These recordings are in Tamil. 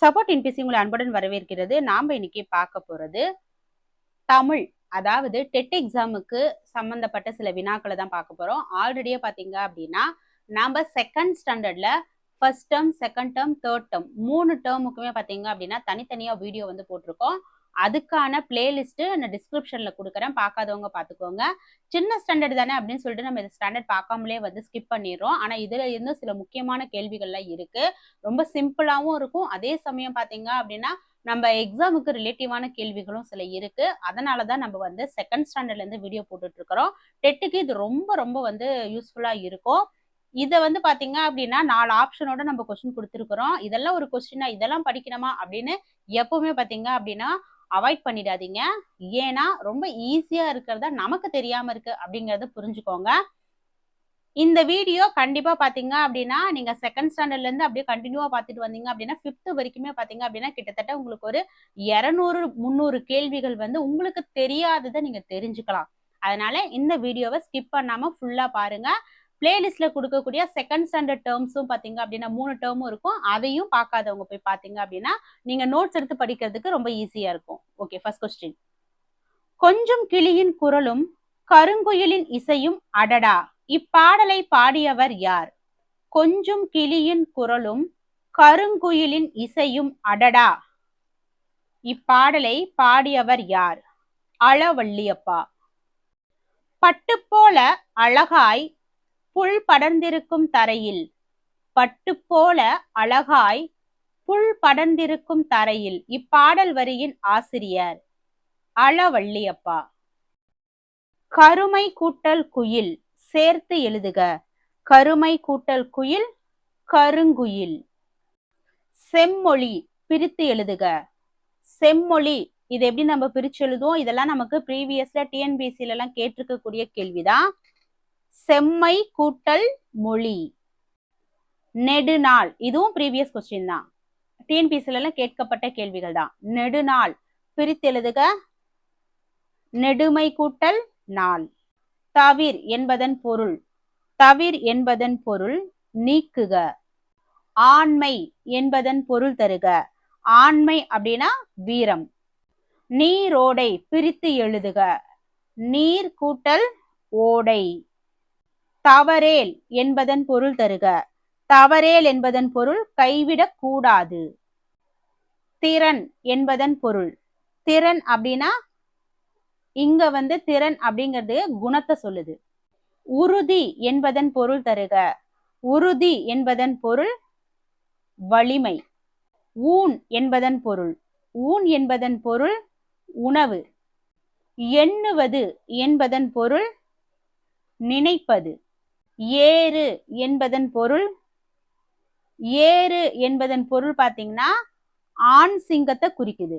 சப்போர்ட் இன்பிசி உங்களை அன்புடன் வரவேற்கிறது. நாம் இன்னைக்கு பார்க்க போகிறது தமிழ். அதாவது டெட் எக்ஸாமுக்கு சம்மந்தப்பட்ட சில வினாக்களை தான் பார்க்க போகிறோம் ஆல்ரெடியே பார்த்தீங்க அப்படின்னா நாம் செகண்ட் ஸ்டாண்டர்டில் first term second term third term மூணு டேர்முக்குமே பார்த்தீங்க அப்படின்னா தனித்தனியாக வீடியோ வந்து போட்டிருக்கோம். அதுக்கான பிளேலிஸ்ட்டு நான் டிஸ்கிரிப்ஷனில் கொடுக்குறேன். பார்க்காதவங்க பார்த்துக்கோங்க. சின்ன ஸ்டாண்டர்ட் தானே அப்படின்னு சொல்லிட்டு நம்ம இந்த ஸ்டாண்டர்ட் பார்க்காமலே வந்து ஸ்கிப் பண்ணிடுறோம். ஆனால் இதில் இருந்து சில முக்கியமான கேள்விகள்லாம் இருக்குது ரொம்ப சிம்பிளாகவும் இருக்கும். அதே சமயம் பார்த்தீங்க அப்படின்னா நம்ம எக்ஸாமுக்கு ரிலேட்டிவான கேள்விகளும் சில இருக்கு. அதனால தான் நம்ம வந்து செகண்ட் ஸ்டாண்டர்ட்லேருந்து வீடியோ போட்டுட்டு இருக்கிறோம். டெட்டுக்கு இது ரொம்ப ரொம்ப வந்து யூஸ்ஃபுல்லாக இருக்கும். இதை வந்து பார்த்தீங்க அப்படின்னா நாலு ஆப்ஷனோட நம்ம கொஸ்டின் கொடுத்துருக்குறோம். இதெல்லாம் ஒரு கொஸ்டினா இதெல்லாம் படிக்கணுமா அப்படின்னு எப்பவுமே பார்த்தீங்க அப்படின்னா அவாய்ட் பண்ணிடாதீங்க. ஏன்னா ரொம்ப ஈஸியா இருக்கிறதா நமக்கு தெரியாம இருக்கு அப்படிங்கறத புரிஞ்சுக்கோங்க. இந்த வீடியோ கண்டிப்பா பாத்தீங்க அப்படின்னா நீங்க செகண்ட் ஸ்டாண்டர்ட்ல இருந்து அப்படியே கண்டினியூவா பாத்துட்டு வந்தீங்க அப்படின்னா பிப்த் வரைக்குமே பாத்தீங்க அப்படின்னா கிட்டத்தட்ட உங்களுக்கு ஒரு இருநூறு முந்நூறு கேள்விகள் வந்து உங்களுக்கு தெரியாததை நீங்க தெரிஞ்சுக்கலாம். அதனால இந்த வீடியோவை ஸ்கிப் பண்ணாம ஃபுல்லா பாருங்க. பிளேலிஸ்ட்ல கொடுக்கக்கூடிய செகண்ட் ஸ்டாண்டர்ட் டேர்ம்ஸும் பாத்தீங்க அப்படின்னா மூணு டேர்மும் இருக்கும். அதையும் பார்க்காதவங்க போய் பாத்தீங்க அப்படின்னா நீங்க நோட்ஸ் எடுத்து படிக்கிறதுக்கு ரொம்ப ஈஸியா இருக்கும். ஓகே ஃபர்ஸ்ட் கொஸ்டின் கொஞ்சம் கிளியின் குரலும் கருங்குயிலின் இசையும் அடடா! இப்பாடலை பாடியவர் யார்? கொஞ்சம் கிளியின் குரலும் கருங்குயிலின் இசையும் அடடா! இப்பாடலை பாடியவர் யார்? அளவள்ளியப்பா பட்டு போல அழகாய் புல் படர்ந்திருக்கும் தரையில். பட்டு போல அழகாய் புல் படர்ந்திருக்கும் தரையில். இப்பாடல் வரியின் ஆசிரியர் அளவள்ளியப்பா கருமை கூட்டல் குயில் சேர்த்து எழுதுக. கருமை கூட்டல் குயில் கருங்குயில். செம்மொழி பிரித்து எழுதுக. செம்மொழி இது எப்படி நம்ம பிரிச்சு எழுதுவோம்? இதெல்லாம் நமக்கு ப்ரீவியஸ்ல டிஎன்பிசில எல்லாம் கேட்டிருக்கக்கூடிய கேள்விதான். செம்மை கூட்டல் மொழி. நெடுநாள். இதுவும் ப்ரீவியஸ் கொஸ்டின் தான். டிஎன்பிசில கேட்கப்பட்ட கேள்விகள் தான். நெடுநாள். பிரித்து எழுதுக நெடுமை கூட்டல் நாள். தவிர் என்பதன் பொருள். தவிர் என்பதன் பொருள் நீக்குக. ஆண்மை என்பதன் பொருள் தருக. ஆண்மை அப்படின்னா வீரம். நீரோடை பிரித்து எழுதுக. நீர் கூட்டல் ஓடை. தவறேல் என்பதன் பொருள் தருக. தவறேல் என்பதன் பொருள் கைவிடக் கூடாது. திறன் என்பதன் பொருள். திறன் அப்படின்னா இங்க வந்து திறன் அப்படிங்கிறது குணத்தை சொல்லுது. உறுதி என்பதன் பொருள் தருக. உறுதி என்பதன் பொருள் வலிமை. ஊன் என்பதன் பொருள். ஊன் என்பதன் பொருள் உணவு. எண்ணுவது என்பதன் பொருள் நினைப்பது. ஏறு என்பதன் பொருள் ஏறு என்பதன் பொருள் பார்த்தீங்கன்னா ஆண் சிங்கத்தை குறிக்குது.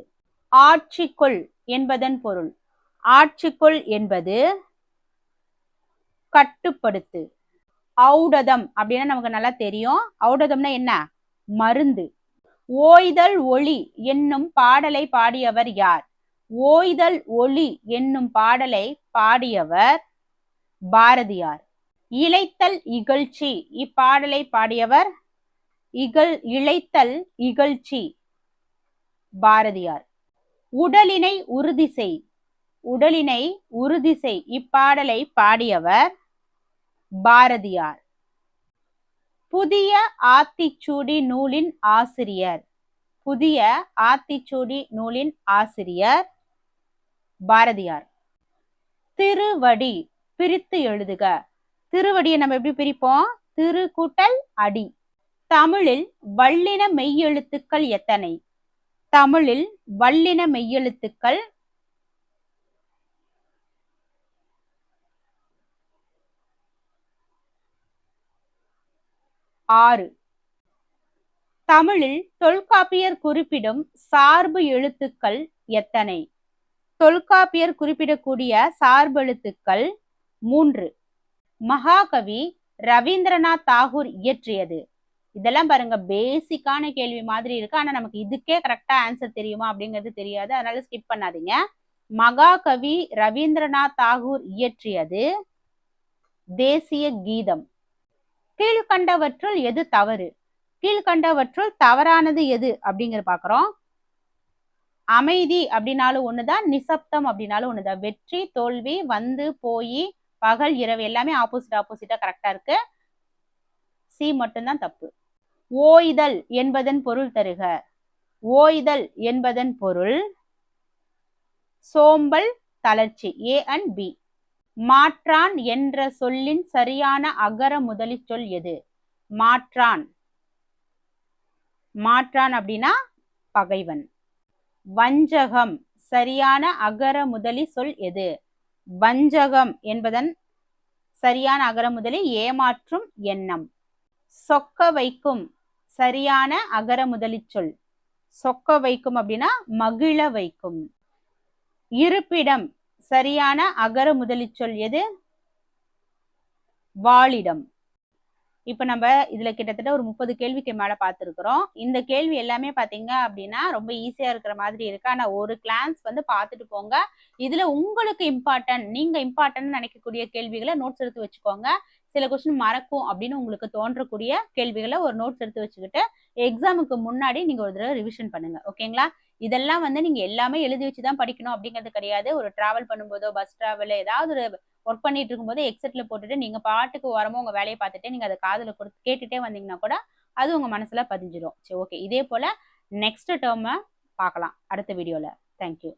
ஆட்சிக்குள் என்பதன் பொருள். ஆட்சிக்குள் என்பது கட்டுப்படுத்து. ஔடதம் அப்படின்னா நமக்கு நல்லா தெரியும். ஔடதம்னா என்ன? மருந்து. ஓய்தல் ஒளி என்னும் பாடலை பாடியவர் யார்? ஓய்தல் ஒளி என்னும் பாடலை பாடியவர் பாரதியார். இழைத்தல் இகழ்ச்சி. இப்பாடலை பாடியவர் இகழ் இழைத்தல் இகழ்ச்சி. பாரதியார். உடலினை உறுதி செய். உடலினை உறுதி செய். இப்பாடலை பாடியவர் பாரதியார். புதிய ஆத்திச்சூடி நூலின் ஆசிரியர். புதிய ஆத்திச்சூடி நூலின் ஆசிரியர் பாரதியார். திருவடி பிரித்து எழுதுக. திருவடியை நம்ம எப்படி பிரிப்போம்? திரு கூட்டல் அடி. தமிழில் வல்லின மெய்யெழுத்துக்கள் எத்தனை? தமிழில் வல்லின மெய்யெழுத்துக்கள் ஆறு. தமிழில் தொல்காப்பியர் குறிப்பிடும் சார்பு எழுத்துக்கள் எத்தனை? தொல்காப்பியர் குறிப்பிடக்கூடிய சார்பெழுத்துக்கள் மூன்று. மகாகவி ரவீந்திரநாத் தாகூர் இயற்றியது. இதெல்லாம் பாருங்க பேசிக்கான கேள்வி மாதிரி இருக்கு. ஆனா நமக்கு இதுக்கே கரெக்டா ஆன்சர் தெரியுமா அப்படிங்கிறது தெரியாது. அதனால ஸ்கிப் பண்ணாதீங்க. மகாகவி ரவீந்திரநாத் தாகூர் இயற்றியது தேசிய கீதம். கீழ்கண்டவற்றுள் எது தவறு? கீழ்கண்டவற்றுள் தவறானது எது அப்படிங்கிற பாக்குறோம். அமைதி அப்படின்னாலும் ஒண்ணுதான் நிசப்தம் அப்படின்னாலும் ஒண்ணுதான். வெற்றி தோல்வி வந்து போய் பகல் இரவு எல்லாமே ஆப்போசிட் ஆப்போசிட்டா கரெக்டா இருக்கு. சி மட்டும்தான் தப்பு. ஓய்தல் என்பதன் பொருள் தருக. ஓய்தல் என்பதன் பொருள் சோம்பல் தளர்ச்சி. ஏ அண்ட் பி மாற்றான் என்ற சொல்லின் சரியான அகர முதலி சொல் எது? மாற்றான். மாற்றான் அப்படின்னா பகைவன். வஞ்சகம். சரியான அகர முதலி சொல் எது? வஞ்சகம் என்பதன் சரியான அகர முதலில் ஏமாற்றும் எண்ணம். சொக்க வைக்கும் சரியான அகர முதலி சொல். சொக்க வைக்கும் அப்படின்னா மகிழ வைக்கும். இருப்பிடம் சரியான அகர முதலி சொல் எது? வாழிடம் இப்ப நம்ம இதுல கிட்டத்தட்ட ஒரு முப்பது கேள்விக்கு மேல பார்த்துருக்குறோம் இந்த கேள்வி எல்லாமே பாத்தீங்க அப்படின்னா ரொம்ப ஈஸியா இருக்கிற மாதிரி இருக்கு. ஆனா ஒரு கிளான்ஸ் வந்து பார்த்துட்டு போங்க. இதுல உங்களுக்கு இம்பார்ட்டன்ட் நீங்க இம்பார்ட்டன்ட் நினைக்கக்கூடிய கேள்விகளை நோட்ஸ் எடுத்து வச்சுக்கோங்க. சில கொஸ்டின் மறக்கும் அப்படின்னு உங்களுக்கு தோன்றக்கூடிய கேள்விகளை ஒரு நோட்ஸ் எடுத்து வச்சுக்கிட்டு எக்ஸாமுக்கு முன்னாடி நீங்க ஒரு தடவை ரிவிஷன் பண்ணுங்க. ஓகேங்களா இதெல்லாம் வந்து நீங்க எல்லாமே எழுதி வச்சு தான் படிக்கணும் அப்படிங்கிறது கிடையாது. ஒரு டிராவல் பண்ணும்போதோ பஸ் டிராவல் ஏதாவது ஒரு ஒர்க் பண்ணிட்டு இருக்கும்போது எக்ஸெட்ல போட்டுட்டு நீங்க பாட்டுக்கு வரமோ உங்க வேலையை பார்த்துட்டு நீங்க அதை காதில் கொடுத்து கேட்டுட்டே வந்தீங்கன்னா கூட அது உங்க மனசுல பதிஞ்சிடும் சரி ஓகே இதே போல நெக்ஸ்ட் டேர்மை பார்க்கலாம். அடுத்த வீடியோல தேங்க்யூ